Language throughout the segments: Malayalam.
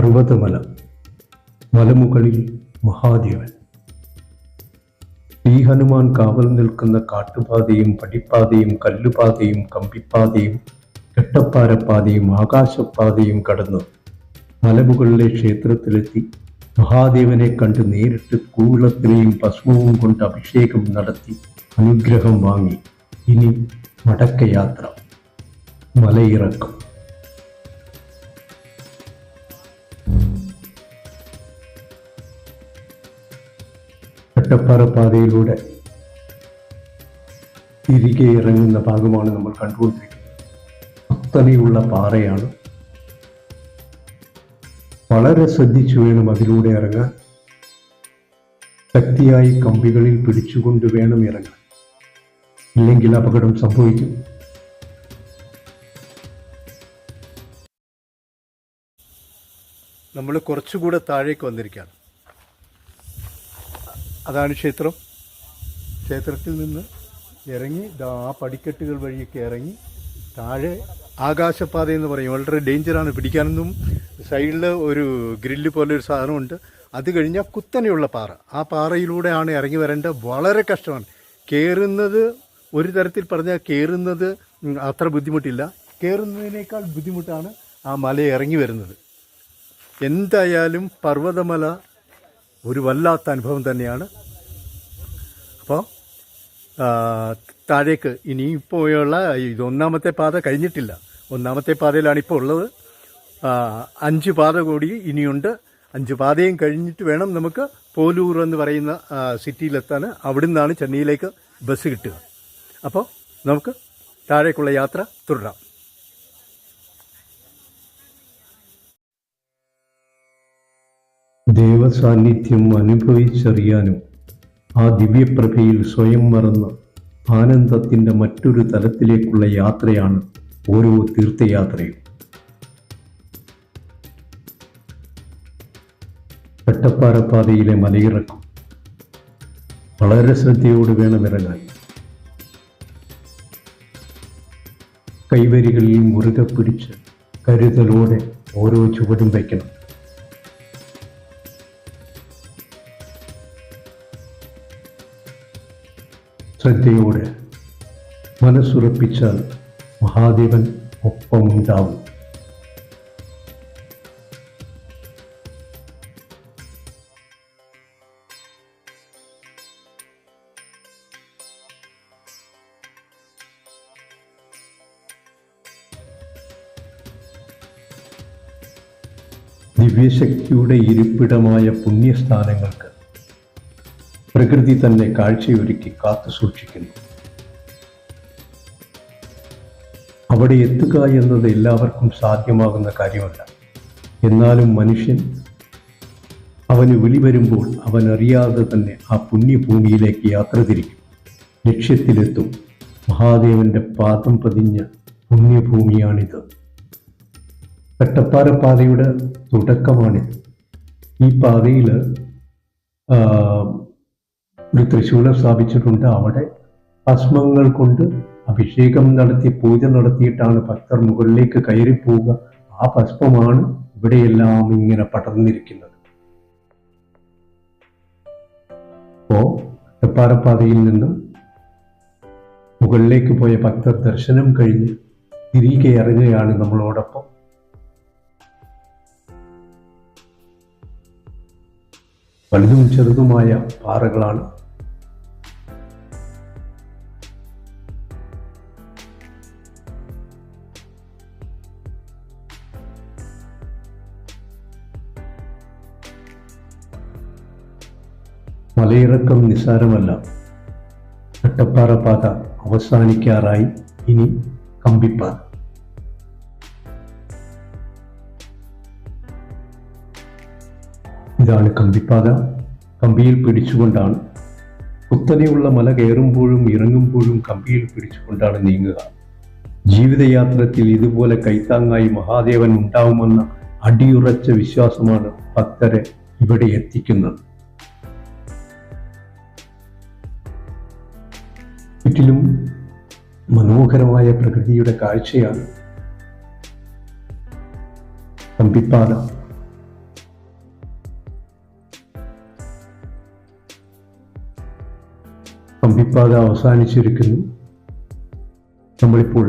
പർവതമല മലമുകളിൽ മഹാദേവൻ. ഈ ഹനുമാൻ കാവൽ നിൽക്കുന്ന കാട്ടുപാതയും പടിപ്പാതയും കല്ലുപാതയും കമ്പിപ്പാതയും കെട്ടപ്പാരപ്പാതയും ആകാശപ്പാതയും കടന്ന് മലമുകളിലെ ക്ഷേത്രത്തിലെത്തി. മഹാദേവനെ കണ്ട് നേരിട്ട് കൂവിളത്തിലെയും ഭസ്മവും കൊണ്ട് അഭിഷേകം നടത്തി അനുഗ്രഹം വാങ്ങി. ഇനി മടക്കയാത്ര. മലയിറക്കം. കട്ടപ്പാറ പാതയിലൂടെ തിരികെ ഇറങ്ങുന്ന ഭാഗമാണ് നമ്മൾ കണ്ടുകൊണ്ടിരിക്കുന്നത്. കുത്തനെയുള്ള പാറയാണ്. വളരെ ശ്രദ്ധിച്ചു വേണം അതിലൂടെ ഇറങ്ങാൻ. ശക്തിയായി കമ്പികളിൽ പിടിച്ചുകൊണ്ട് വേണം ഇറങ്ങാൻ. ഇല്ലെങ്കിൽ അപകടം സംഭവിക്കും. നമ്മൾ കുറച്ചുകൂടെ താഴേക്ക് വന്നിരിക്കുകയാണ്. അതാണ് ക്ഷേത്രം. ക്ഷേത്രത്തിൽ നിന്ന് ഇറങ്ങി ആ പടിക്കെട്ടുകൾ വഴിയൊക്കെ ഇറങ്ങി താഴെ ആകാശപാത എന്ന് പറയും. വളരെ ഡേഞ്ചറാണ് പിടിക്കാനൊന്നും. സൈഡിൽ ഒരു ഗ്രില്ല് പോലെ ഒരു സാധനമുണ്ട്. അത് കഴിഞ്ഞാൽ കുത്തനെയുള്ള പാറ. ആ പാറയിലൂടെയാണ് ഇറങ്ങി വരേണ്ടത് വളരെ കഷ്ടമാണ്. കയറുന്നത് ഒരു തരത്തിൽ പറഞ്ഞാൽ കയറുന്നത് അത്ര ബുദ്ധിമുട്ടില്ല. കയറുന്നതിനേക്കാൾ ബുദ്ധിമുട്ടാണ് ആ മല ഇറങ്ങി വരുന്നത്. എന്തായാലും പർവതമല ഒരു വല്ലാത്ത അനുഭവം തന്നെയാണ്. അപ്പോൾ താഴേക്ക് ഇനിയിപ്പോഴുള്ള ഇതൊന്നാമത്തെ പാത കഴിഞ്ഞിട്ടില്ല. ഒന്നാമത്തെ പാതയിലാണ് ഇപ്പോൾ ഉള്ളത്. അഞ്ച് പാത കൂടി ഇനിയുണ്ട്. അഞ്ച് പാതയും കഴിഞ്ഞിട്ട് വേണം നമുക്ക് പോലൂർ എന്ന് പറയുന്ന സിറ്റിയിലെത്താൻ. അവിടെ നിന്നാണ് ചെന്നൈയിലേക്ക് ബസ് കിട്ടുക. അപ്പോൾ നമുക്ക് താഴേക്കുള്ള യാത്ര തുടരാം. ദേവസാന്നിധ്യം അനുഭവിച്ചറിയാനും ആ ദിവ്യപ്രഭയിൽ സ്വയം മറന്ന് ആനന്ദത്തിന്റെ മറ്റൊരു തലത്തിലേക്കുള്ള യാത്രയാണ് ഓരോ തീർത്ഥയാത്രയും. കട്ടപ്പാറപ്പാതയിലെ മലയിറക്കം. വളരെ ശ്രദ്ധയോട് വേണം ഇറങ്ങാൻ കൈവരികളിൽ മുറുകെ പിടിച്ച് കരുതലോടെ ഓരോ ചുവടും വയ്ക്കണം. ശ്രദ്ധയോടെ മനസ്സുറപ്പിച്ചാൽ മഹാദേവൻ ഒപ്പമുണ്ടാവും ദിവ്യശക്തിയുടെ ഇരിപ്പിടമായ പുണ്യസ്ഥാനങ്ങൾക്ക് പ്രകൃതി തന്നെ കാഴ്ചയൊരുക്കി കാത്തു സൂക്ഷിക്കുന്നു. അവിടെ എത്തുക എന്നത് എല്ലാവർക്കും സാധ്യമാകുന്ന കാര്യമല്ല. എന്നാലും മനുഷ്യൻ അവന് വിളി വരുമ്പോൾ അവൻ അറിയാതെ തന്നെ ആ പുണ്യഭൂമിയിലേക്ക് യാത്ര തിരിക്കും. ലക്ഷ്യത്തിലെത്തും. മഹാദേവന്റെ പാദം പതിഞ്ഞ പുണ്യഭൂമിയാണിത്. കട്ടപ്പാറ പാതയുടെ തുടക്കമാണിത്. ഈ പാതയിൽ ഒരു തൃശൂലം സ്ഥാപിച്ചിട്ടുണ്ട്. അവിടെ ഭസ്മങ്ങൾ കൊണ്ട് അഭിഷേകം നടത്തി പൂജ നടത്തിയിട്ടാണ് ഭക്തർ മുകളിലേക്ക് കയറി പോവുക. ആ ഭസ്മമാണ് ഇവിടെയെല്ലാം ഇങ്ങനെ പടർന്നിരിക്കുന്നത്. അപ്പോ തെപ്പാറപ്പാതയിൽ നിന്നും മുകളിലേക്ക് പോയ ഭക്തർ ദർശനം കഴിഞ്ഞ് തിരികെ ഇറങ്ങുകയാണ് നമ്മളോടൊപ്പം. വലുതും ചെറുതുമായ പാറകളാണ് മലയിറക്കം നിസ്സാരമല്ല. കട്ടപ്പാറ പാത അവസാനിക്കാറായി ഇനി കമ്പിപ്പാത. ഇതാണ് കമ്പിപ്പാത. കമ്പിയിൽ പിടിച്ചുകൊണ്ടാണ്. കുത്തനെയുള്ള മല കയറുമ്പോഴും ഇറങ്ങുമ്പോഴും കമ്പിയിൽ പിടിച്ചുകൊണ്ടാണ് നീങ്ങുക. ജീവിതയാത്രത്തിൽ ഇതുപോലെ കൈത്താങ്ങായി മഹാദേവൻ ഉണ്ടാവുമെന്ന അടിയുറച്ച വിശ്വാസമാണ് ഭക്തരെ ഇവിടെ എത്തിക്കുന്നത്. ചുറ്റിലും മനോഹരമായ പ്രകൃതിയുടെ കാഴ്ചയാണ് തമ്പിപ്പാത തമ്പിപ്പാത അവസാനിച്ചിരിക്കുന്നു. നമ്മളിപ്പോൾ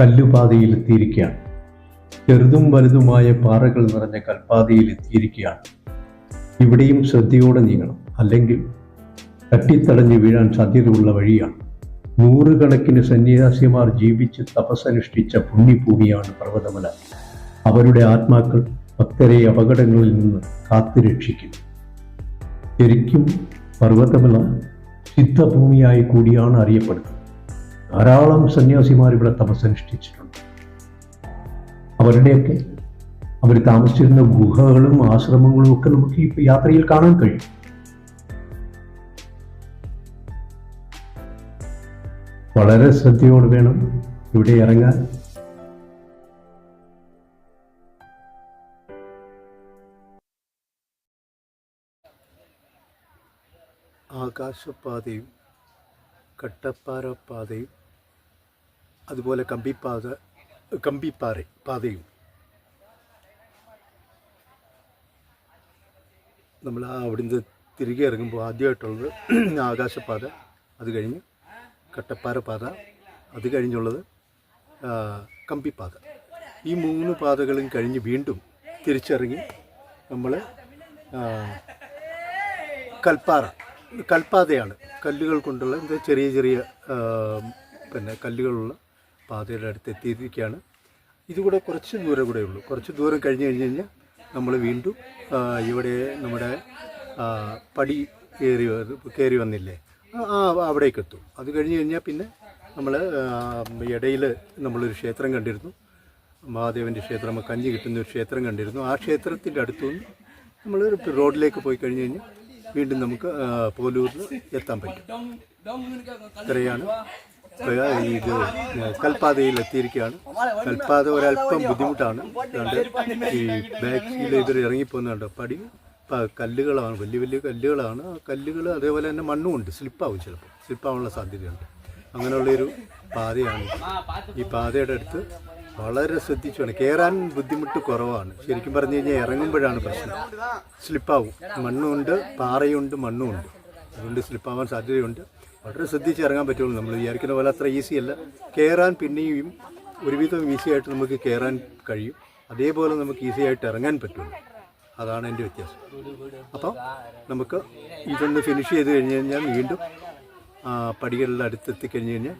കല്ലുപാതയിൽ എത്തിയിരിക്കുകയാണ് ചെറുതും വലുതുമായ പാറകൾ നിറഞ്ഞ കൽപ്പാതയിൽ എത്തിയിരിക്കുകയാണ് ഇവിടെയും ശ്രദ്ധയോടെ നീങ്ങണം. അല്ലെങ്കിൽ തട്ടിത്തടഞ്ഞു വീഴാൻ സാധ്യതയുള്ള വഴിയാണ്. നൂറുകണക്കിന് സന്യാസിമാർ ജീവിച്ച് തപസ്സനുഷ്ഠിച്ച പുണ്യഭൂമിയാണ് പർവതമല. അവരുടെ ആത്മാക്കൾ ഭക്തരെ അപകടങ്ങളിൽ നിന്ന് കാത്തുരക്ഷിക്കും ശരിക്കും പർവതമല സിദ്ധഭൂമിയായി കൂടിയാണ് അറിയപ്പെടുന്നത്. ധാരാളം സന്യാസിമാർ ഇവിടെ തപസ്സനുഷ്ഠിച്ചിട്ടുണ്ട്. അവരുടെയൊക്കെ അവർ താമസിച്ചിരുന്ന ഗുഹകളും ആശ്രമങ്ങളും ഒക്കെ നമുക്ക് ഈ യാത്രയിൽ കാണാൻ കഴിയും. വളരെ ശ്രദ്ധയോട് വേണം ഇവിടെ ഇറങ്ങാൻ. ആകാശപാതയും കട്ടപ്പാറ അതുപോലെ കമ്പിപ്പാത കമ്പിപ്പാറ പാതയും നമ്മൾ ആ അവിടുന്ന് തിരികെ ഇറങ്ങുമ്പോൾ ആദ്യമായിട്ടുള്ളത് ആകാശപാത അത് കഴിഞ്ഞ് കട്ടപ്പാറ പാത അത് കഴിഞ്ഞുള്ളത് കമ്പിപ്പാത ഈ മൂന്ന് പാതകളും കഴിഞ്ഞ് വീണ്ടും തിരിച്ചിറങ്ങി നമ്മൾ കൽപ്പാറ. കൽപ്പാതയാണ്. കല്ലുകൾ കൊണ്ടുള്ള എന്താ ചെറിയ ചെറിയ പിന്നെ കല്ലുകളുള്ള പാതയുടെ അടുത്ത് എത്തിയിരിക്കുകയാണ്. ഇതുകൂടെ കുറച്ച് ദൂരം കൂടെ ഉള്ളൂ. കുറച്ച് ദൂരം കഴിഞ്ഞ് കഴിഞ്ഞ് കഴിഞ്ഞാൽ നമ്മൾ വീണ്ടും ഇവിടെ നമ്മുടെ പടി കയറി കയറി വന്നില്ലേ? അവിടേക്ക് എത്തും. അത് കഴിഞ്ഞ് കഴിഞ്ഞാൽ പിന്നെ നമ്മൾ ഇടയിൽ നമ്മളൊരു ക്ഷേത്രം കണ്ടിരുന്നു. മഹാദേവന്റെ ക്ഷേത്രം കഞ്ഞി കിട്ടുന്ന ഒരു ക്ഷേത്രം കണ്ടിരുന്നു. ആ ക്ഷേത്രത്തിന്റെ അടുത്തുനിന്ന് നമ്മൾ റോഡിലേക്ക് പോയി കഴിഞ്ഞ് കഴിഞ്ഞാൽ വീണ്ടും നമുക്ക് ആ, പോലൂരിൽ എത്താൻ പറ്റും. ഇത്രയാണ്. ഇത്ര ഇത് കൽപ്പാതയിൽ എത്തിയിരിക്കുകയാണ്. കൽപ്പാത ഒരല്പം ബുദ്ധിമുട്ടാണ്. ഈ ബാക്കിൽ ഇവർ ഇറങ്ങിപ്പോകുന്നുണ്ട് പടി. കല്ലുകളാണ് വലിയ വലിയ കല്ലുകളാണ്. ആ കല്ലുകൾ അതേപോലെ തന്നെ മണ്ണും ഉണ്ട് സ്ലിപ്പാവും ചിലപ്പോൾ. സ്ലിപ്പാവാനുള്ള സാധ്യതയുണ്ട്. അങ്ങനെയുള്ളൊരു പാതയാണ് ഈ പാതയുടെ അടുത്ത് വളരെ ശ്രദ്ധിച്ചു വേണം കയറാൻ ബുദ്ധിമുട്ട് കുറവാണ്. ശരിക്കും പറഞ്ഞു കഴിഞ്ഞാൽ ഇറങ്ങുമ്പോഴാണ് പ്രശ്നം. സ്ലിപ്പാവും. മണ്ണുണ്ട് പാറയുണ്ട് മണ്ണുമുണ്ട്. അതുകൊണ്ട് സ്ലിപ്പാവാൻ സാധ്യതയുണ്ട്. വളരെ ശ്രദ്ധിച്ച് ഇറങ്ങാൻ പറ്റുള്ളൂ. നമ്മൾ വിചാരിക്കുന്ന പോലെ അത്ര ഈസിയല്ല കയറാൻ പിന്നെയും ഒരുവിധം ഈസിയായിട്ട് നമുക്ക് കയറാൻ കഴിയും. അതേപോലെ നമുക്ക് ഈസിയായിട്ട് ഇറങ്ങാൻ പറ്റുള്ളൂ. അതാണ് എന്റെ വ്യത്യാസം. അപ്പോൾ നമുക്ക് ഇതൊന്ന് ഫിനിഷ് ചെയ്ത് കഴിഞ്ഞ് കഴിഞ്ഞാൽ വീണ്ടും ആ, പടികളുടെ അടുത്തെത്തി കഴിഞ്ഞ് കഴിഞ്ഞാൽ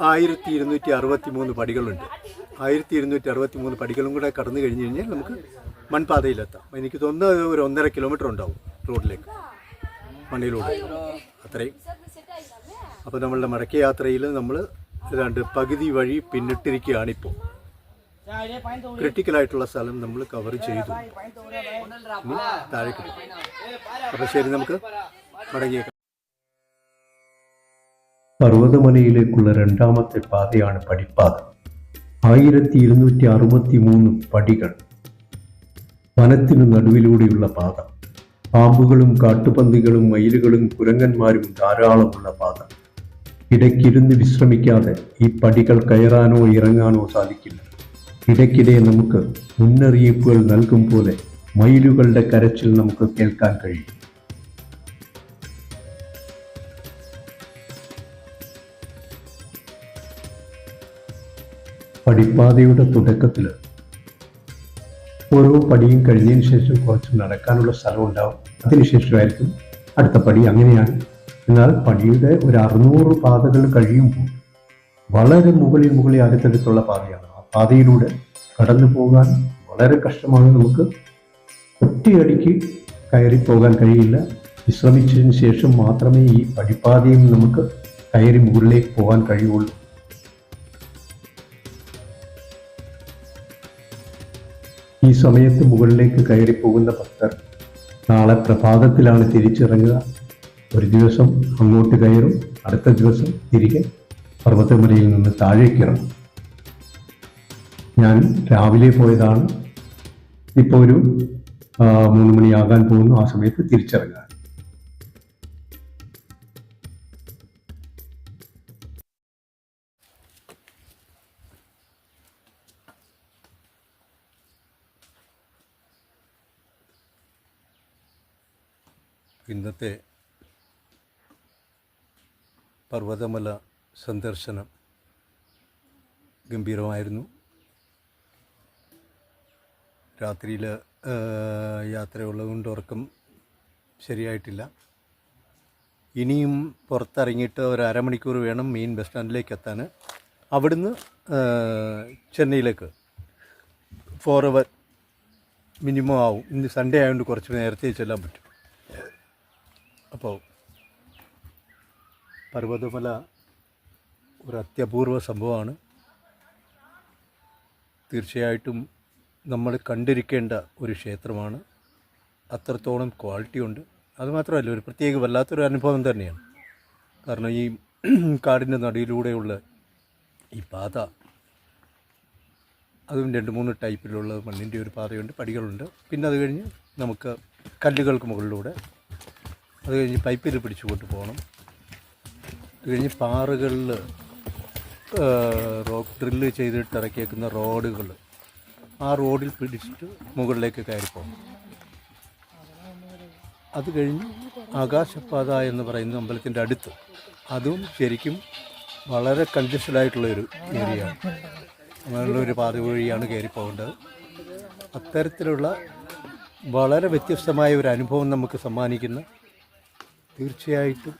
ആയിരത്തി ഇരുന്നൂറ്റി അറുപത്തി മൂന്ന് പടികളുണ്ട്. ആയിരത്തി ഇരുന്നൂറ്റി അറുപത്തി മൂന്ന് പടികളും കൂടെ കടന്നു കഴിഞ്ഞ് കഴിഞ്ഞാൽ നമുക്ക് മൺപാതയിലെത്താം. എനിക്ക് തോന്നുന്നത് ഒരു ഒന്നര കിലോമീറ്റർ ഉണ്ടാവും റോഡിലേക്ക് മണ്ണിലൂടെ. അത്രയും. അപ്പോൾ നമ്മളുടെ മടക്കയാത്രയിൽ നമ്മൾ രണ്ട് പകുതി വഴി പിന്നിട്ടിരിക്കുകയാണിപ്പോൾ. ക്രിട്ടിക്കലായിട്ടുള്ള സ്ഥലം നമ്മൾ കവർ ചെയ്തു. താഴേക്ക് അപ്പൊ ശരി നമുക്ക് മടങ്ങിയേക്കാം. പർവതമലയിലേക്കുള്ള രണ്ടാമത്തെ പാതയാണ് പടിപ്പാത. ആയിരത്തി ഇരുന്നൂറ്റി അറുപത്തി മൂന്ന് പടികൾ വനത്തിനു നടുവിലൂടെയുള്ള പാത. പാമ്പുകളും കാട്ടുപന്നികളും മയിലുകളും കുരങ്ങന്മാരും ധാരാളമുള്ള പാത. ഇടയ്ക്കിരുന്ന് വിശ്രമിക്കാതെ ഈ പടികൾ കയറാനോ ഇറങ്ങാനോ സാധിക്കില്ല. ഇടയ്ക്കിടെ നമുക്ക് മുന്നറിയിപ്പുകൾ നൽകും പോലെ മയിലുകളുടെ കരച്ചിൽ നമുക്ക് കേൾക്കാൻ കഴിയും. പടിപ്പാതയുടെ തുടക്കത്തിൽ ഓരോ പടിയും കഴിഞ്ഞതിന് ശേഷം കുറച്ച് നടക്കാനുള്ള സ്ഥലം ഉണ്ടാവും അതിനുശേഷമായിരിക്കും അടുത്ത പടി അങ്ങനെയാണ്. എന്നാൽ പടിയുടെ ഒരു അറുന്നൂറ് പാതകൾ കഴിയുമ്പോൾ വളരെ മുകളിൽ മുകളിൽ അടുത്തടുത്തുള്ള പാതയാണ്. പാതയിലൂടെ കടന്നു പോകാൻ വളരെ കഷ്ടമാണ്. നമുക്ക് ഒറ്റയടിക്ക് കയറി പോകാൻ കഴിയില്ല. വിശ്രമിച്ചതിന് ശേഷം മാത്രമേ ഈ പടിപ്പാതയിൽ നമുക്ക് കയറി മുകളിലേക്ക് പോകാൻ കഴിയുള്ളൂ. ഈ സമയത്ത് മുകളിലേക്ക് കയറി പോകുന്ന ഭക്തർ നാളെ പ്രഭാതത്തിലാണ് തിരിച്ചിറങ്ങുക. ഒരു ദിവസം അങ്ങോട്ട് കയറും അടുത്ത ദിവസം തിരികെ പർവതമലയിൽ നിന്ന് താഴേക്ക് ഇറങ്ങും ഞാൻ രാവിലെ പോയതാണ്. ഇപ്പോൾ ഒരു മൂന്ന് മണിയാകാൻ പോകുന്നു. ആ സമയത്ത് തിരിച്ചിറങ്ങാൻ. ഇന്നത്തെ പർവതമല സന്ദർശനം ഗംഭീരമായിരുന്നു. രാത്രിയിൽ യാത്രയുള്ളതുകൊണ്ട് ഉറക്കം ശരിയായിട്ടില്ല. ഇനിയും പുറത്തിറങ്ങിയിട്ട് ഒരു അരമണിക്കൂർ വേണം മെയിൻ ബസ് സ്റ്റാൻഡിലേക്ക് എത്താൻ അവിടുന്ന് ചെന്നൈയിലേക്ക്. ഫോർ അവർ മിനിമം ആവും. ഇന്ന് സൺഡേ ആയതുകൊണ്ട് കുറച്ച് നേരത്തെ ചെല്ലാൻ പറ്റും. അപ്പോൾ പർവതമല ഒരു അത്യപൂർവ സംഭവമാണ്. തീർച്ചയായിട്ടും നമ്മൾ കണ്ടിരിക്കേണ്ട ഒരു ക്ഷേത്രമാണ്. അത്രത്തോളം ക്വാളിറ്റി ഉണ്ട്. അതുമാത്രമല്ല ഒരു പ്രത്യേക വല്ലാത്തൊരു അനുഭവം തന്നെയാണ്. കാരണം ഈ കാടിന്റെ നടിയിലൂടെയുള്ള ഈ പാത അതും രണ്ട് മൂന്ന് ടൈപ്പിലുള്ള മണ്ണിന്റെ ഒരു പാതയുണ്ട് പടികളുണ്ട്. പിന്നെ അത് കഴിഞ്ഞ് നമുക്ക് കല്ലുകൾക്ക് മുകളിലൂടെ അത് കഴിഞ്ഞ് പൈപ്പിൽ പിടിച്ചുകൊണ്ട് പോകണം. അത് കഴിഞ്ഞ് പാറകളിൽ റോക്ക് ഡ്രില്ല് ചെയ്തിട്ട് ഇറക്കിയേക്കുന്ന റോഡുകൾ ആ റോഡിൽ പിടിച്ചിട്ട് മുകളിലേക്ക് കയറിപ്പോകും അത് കഴിഞ്ഞ് ആകാശപാത എന്ന് പറയുന്ന അമ്പലത്തിന്റെ അടുത്ത് അതും ശരിക്കും വളരെ കൺജസ്റ്റഡ് ആയിട്ടുള്ളൊരു ഏരിയയാണ്. അങ്ങനെയുള്ള ഒരു പാത വഴിയാണ് കയറിപ്പോകേണ്ടത് അത്തരത്തിലുള്ള വളരെ വ്യത്യസ്തമായ ഒരു അനുഭവം നമുക്ക് സമ്മാനിക്കുന്ന തീർച്ചയായിട്ടും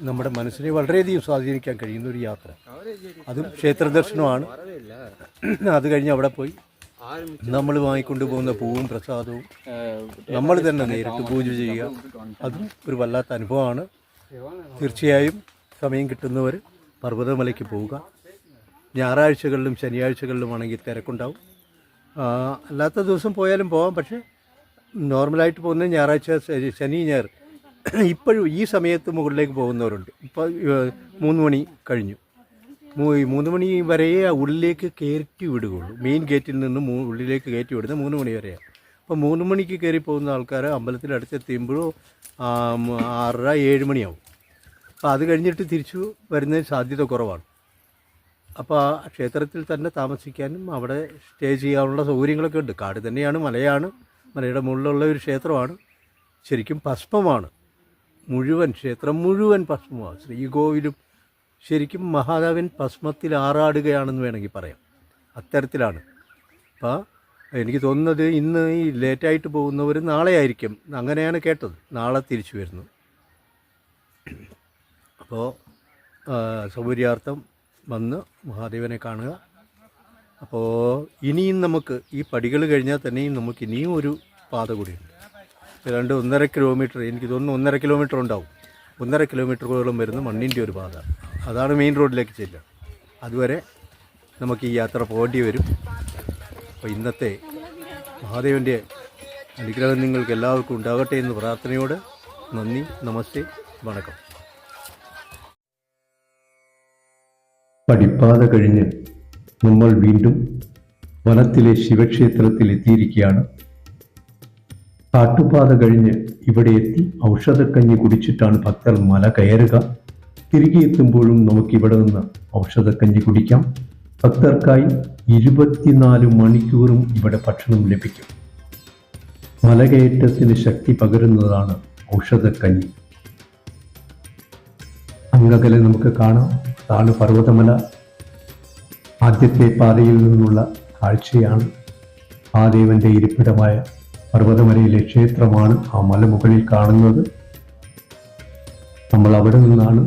നമ്മുടെ മനസ്സിനെ വളരെയധികം സ്വാധീനിക്കാൻ കഴിയുന്ന ഒരു യാത്ര. അതും ക്ഷേത്ര ദർശനമാണ്. അത് കഴിഞ്ഞ് അവിടെ പോയി. നമ്മൾ വാങ്ങിക്കൊണ്ട് പോകുന്ന പൂവും പ്രസാദവും നമ്മൾ തന്നെ നേരിട്ട് പൂജ ചെയ്യുക. അതും ഒരു വല്ലാത്ത അനുഭവമാണ്. തീർച്ചയായും സമയം കിട്ടുന്നവർ പർവതമലയ്ക്ക് പോവുക. ഞായറാഴ്ചകളിലും ശനിയാഴ്ചകളിലുമാണെങ്കിൽ തിരക്കുണ്ടാവും. അല്ലാത്ത ദിവസം പോയാലും പോകാം പക്ഷേ നോർമലായിട്ട് പോകുന്ന ഞായറാഴ്ച ശനി ഞായർ ഇപ്പോഴും ഈ സമയത്ത് മുകളിലേക്ക് പോകുന്നവരുണ്ട്. ഇപ്പോൾ മൂന്ന് മണി കഴിഞ്ഞു. മൂന്ന് മണി വരെ ഉള്ളിലേക്ക് കയറ്റി വിടുകയുള്ളൂ. മെയിൻ ഗേറ്റിൽ നിന്ന് ഉള്ളിലേക്ക് കയറ്റി വിടുന്നത് മൂന്ന് മണി വരെയാണ് അപ്പോൾ മൂന്ന് മണിക്ക് കയറി പോകുന്ന ആൾക്കാർ അമ്പലത്തിൽ അടുത്തെത്തിയുമ്പോഴും ആറര ഏഴ് മണിയാവും. അപ്പോൾ അത് കഴിഞ്ഞിട്ട് തിരിച്ചു വരുന്നതിന് സാധ്യത കുറവാണ്. അപ്പോൾ ക്ഷേത്രത്തിൽ തന്നെ താമസിക്കാനും അവിടെ സ്റ്റേ ചെയ്യാനുള്ള സൗകര്യങ്ങളൊക്കെ ഉണ്ട്. കാട് തന്നെയാണ് മലയാണ്. മലയുടെ മുകളിലുള്ള ഒരു ക്ഷേത്രമാണ്. ശരിക്കും ഭസ്മമാണ്. മുഴുവൻ ക്ഷേത്രം മുഴുവൻ ഭസ്മമാണ് ശ്രീകോവിലും ശരിക്കും മഹാദേവൻ ഭസ്മത്തിൽ ആറാടുകയാണെന്ന് വേണമെങ്കിൽ പറയാം. അത്തരത്തിലാണ്. അപ്പോൾ എനിക്ക് തോന്നുന്നത് ഇന്ന് ഈ ലേറ്റായിട്ട് പോകുന്നവർ നാളെ ആയിരിക്കും അങ്ങനെയാണ് കേട്ടത്. നാളെ തിരിച്ചു വരുന്നു. അപ്പോൾ സൗകര്യാർത്ഥം വന്ന് മഹാദേവനെ കാണുക. അപ്പോൾ ഇനിയും നമുക്ക് ഈ പടികൾ കഴിഞ്ഞാൽ തന്നെയും നമുക്ക് ഇനിയും ഒരു പാത കൂടിയുണ്ട് ഏതാണ്ട് ഒന്നര കിലോമീറ്റർ എനിക്ക് തോന്നുന്നു ഒന്നര കിലോമീറ്റർ ഉണ്ടാവും. ഒന്നര കിലോമീറ്ററോളം വരുന്ന മണ്ണിന്റെ ഒരു പാത. അതാണ് മെയിൻ റോഡിലേക്ക് ചെല്ലുക. അതുവരെ നമുക്ക് ഈ യാത്ര പോകേണ്ടി വരും. അപ്പോൾ ഇന്നത്തെ മഹാദേവന്റെ അനുഗ്രഹം നിങ്ങൾക്ക് എല്ലാവർക്കും ഉണ്ടാകട്ടെ എന്ന് പ്രാർത്ഥനയോട് നന്ദി നമസ്തേ വണക്കം. പടിപ്പാത കഴിഞ്ഞ് നമ്മൾ വീണ്ടും വനത്തിലെ ശിവക്ഷേത്രത്തിൽ എത്തിയിരിക്കുകയാണ്. കാട്ടുപാത കഴിഞ്ഞ് ഇവിടെ എത്തി ഔഷധക്കഞ്ഞി കുടിച്ചിട്ടാണ് ഭക്തർ മല കയറുക. തിരികെ എത്തുമ്പോഴും നമുക്ക് ഇവിടെ നിന്ന് ഔഷധക്കഞ്ഞി കുടിക്കാം. ഭക്തർക്കായി ഇരുപത്തിനാല് മണിക്കൂറും ഇവിടെ ഭക്ഷണം ലഭിക്കും. മലകയറ്റത്തിന് ശക്തി പകരുന്നതാണ് ഔഷധക്കഞ്ഞി. അങ്ങകലെ നമുക്ക് കാണാം. അതാണ് പർവതമല. ആദ്യത്തെ പാതയിൽ നിന്നുള്ള കാഴ്ചയാണ്. മഹാദേവന്റെ ഇരിപ്പിടമായ പർവതമലയിലെ ക്ഷേത്രമാണ് ആ മലമുകളിൽ കാണുന്നത്. നമ്മൾ അവിടെ നിന്നാണ്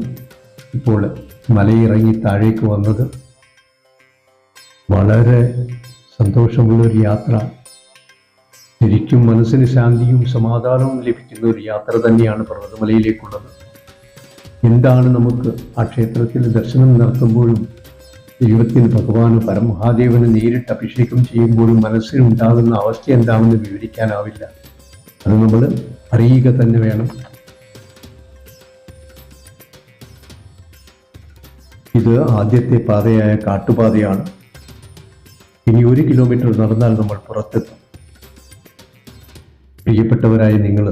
ഇപ്പോൾ മലയിറങ്ങി താഴേക്ക് വന്നത്. വളരെ സന്തോഷമുള്ളൊരു യാത്ര. ശരിക്കും മനസ്സിന് ശാന്തിയും സമാധാനവും ലഭിക്കുന്ന ഒരു യാത്ര തന്നെയാണ് പർവതമലയിലേക്കുള്ളത്. എന്താണ് നമുക്ക് ആ ക്ഷേത്രത്തിൽ ദർശനം നടത്തുമ്പോഴും ദൈവത്തിന് ഭഗവാന് പരമഹാദേവന് നേരിട്ട് അഭിഷേകം ചെയ്യുമ്പോഴും മനസ്സിനുണ്ടാകുന്ന അവസ്ഥ എന്താണെന്ന് വിവരിക്കാനാവില്ല. അത് നമ്മൾ അറിയുക തന്നെ വേണം. ഇത് ആദ്യത്തെ പാതയായ കാട്ടുപാതയാണ്. ഇനി ഒരു കിലോമീറ്റർ നടന്നാൽ നമ്മൾ പുറത്തെത്തും. പ്രിയപ്പെട്ടവരായ നിങ്ങൾ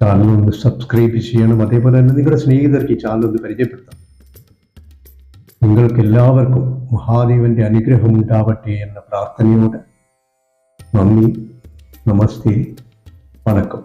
ചാനൽ ഒന്ന് സബ്സ്ക്രൈബ് ചെയ്യണം. അതേപോലെ തന്നെ നിങ്ങളുടെ സ്നേഹിതർക്ക് ഈ ചാനൽ ഒന്ന് പരിചയപ്പെടുത്താം. നിങ്ങൾക്ക് എല്ലാവർക്കും മഹാദേവന്റെ അനുഗ്രഹം ഉണ്ടാവട്ടെ എന്ന പ്രാർത്ഥനയോടെ നന്ദി നമസ്തേ വണക്കം.